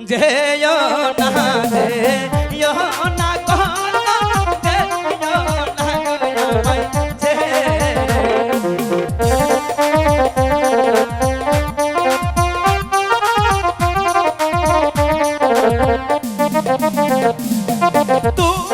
যেও না যেও না কহনা যেও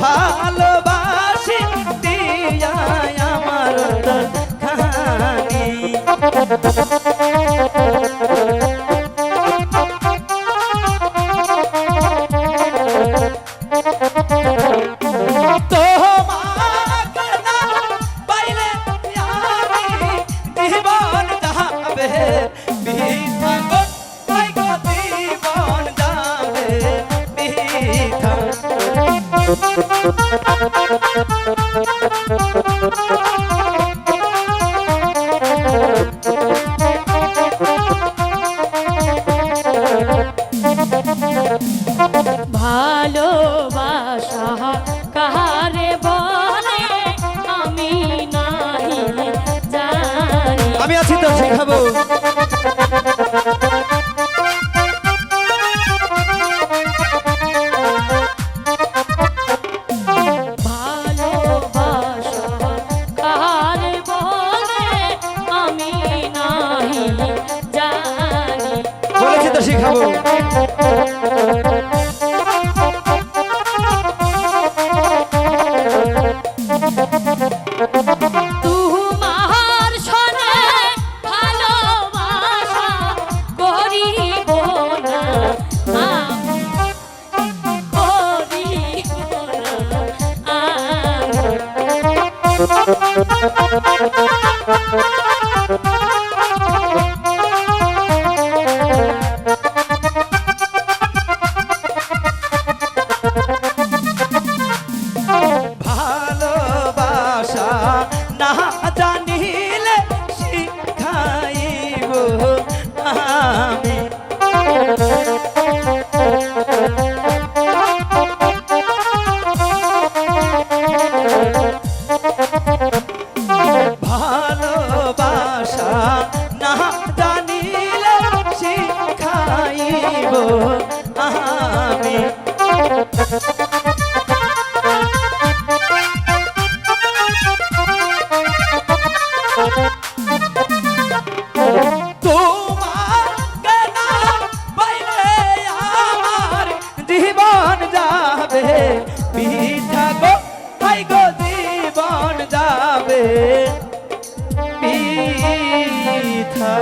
ভালোবাসি আমার খানি। ভালোবাসা কাহারে বলে? আমি নাহি জানি। আমি আছি তো শেখাবো। বলেছি তো শেখাবো তোমার সনে জানিলে শিখাইব আমি। ভালোবাসা না জানিলে শিখাইব আমি। জীবন যাবে। পিথা